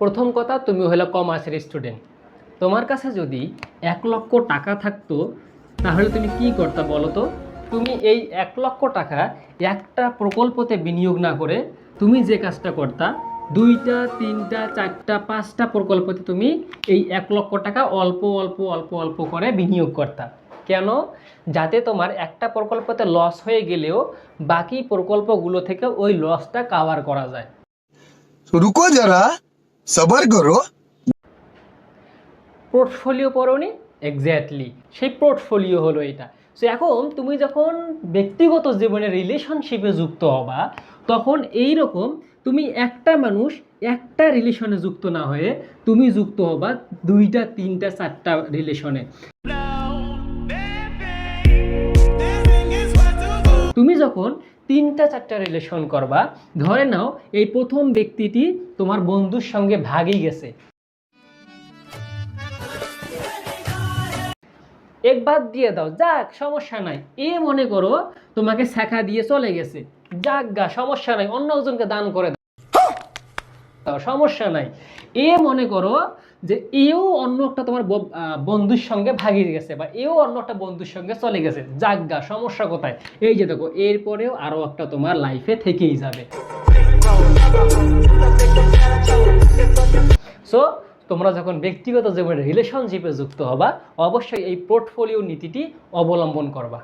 প্রথম কথা, তুমি হলো কমার্সের স্টুডেন্ট। তোমার কাছে যদি এক লক্ষ টাকা থাকতো, তাহলে তুমি কি করতে বলো তো? তুমি এই এক লক্ষ টাকা একটা প্রকল্পতে বিনিয়োগ না করে তুমি যে কাজটা করতা, দুইটা, তিনটা, চারটা, পাঁচটা প্রকল্পতে তুমি এই এক লক্ষ টাকা অল্প অল্প অল্প অল্প করে বিনিয়োগ করতা। কেন? যাতে তোমার একটা প্রকল্পতে লস হয়ে গেলেও বাকি প্রকল্পগুলো থেকে ওই লসটা কাভার করা যায়। রুকো যারা সবার করো পোর্টফোলিও পড়নি এক্স্যাক্টলি সেই পোর্টফোলিও হলো এটা। সো এখন তুমি যখন ব্যক্তিগত জীবনে রিলেশনশিপে যুক্ত হবা তখন এই রকম তুমি একটা মানুষ একটা রিলেশনে যুক্ত না হয়ে তুমি যুক্ত হবা দুইটা তিনটা চারটা রিলেশনে তুমি যখন তিনটা, চারটা রিলেশন করবা। ধরে নাও, এই প্রথম ব্যক্তিটি তোমার বন্ধুর সঙ্গে ভাগই গেছে। এক বাদ দিয়ে দাও, যাক, সমস্যা নাই। এ মনে করো, তোমাকে শেখা দিয়ে চলে গেছে। যাক গা, সমস্যা নাই, অন্য একজনকে দান করে সমস্যা নাই। এ মনে করো যে এও অন্য একটা তোমার বন্ধুর সঙ্গে ভাগিয়ে গেছে বা এও অন্য একটা বন্ধুর সঙ্গে চলে গেছে। যাক সমস্যা কোথায়? এই যে দেখো, এরপরেও আরও একটা তোমার লাইফে থেকেই যাবে। সো তোমরা যখন ব্যক্তিগত জীবনে রিলেশনশিপে যুক্ত হবা, অবশ্যই এই পোর্টফোলিও নীতিটি অবলম্বন করবা।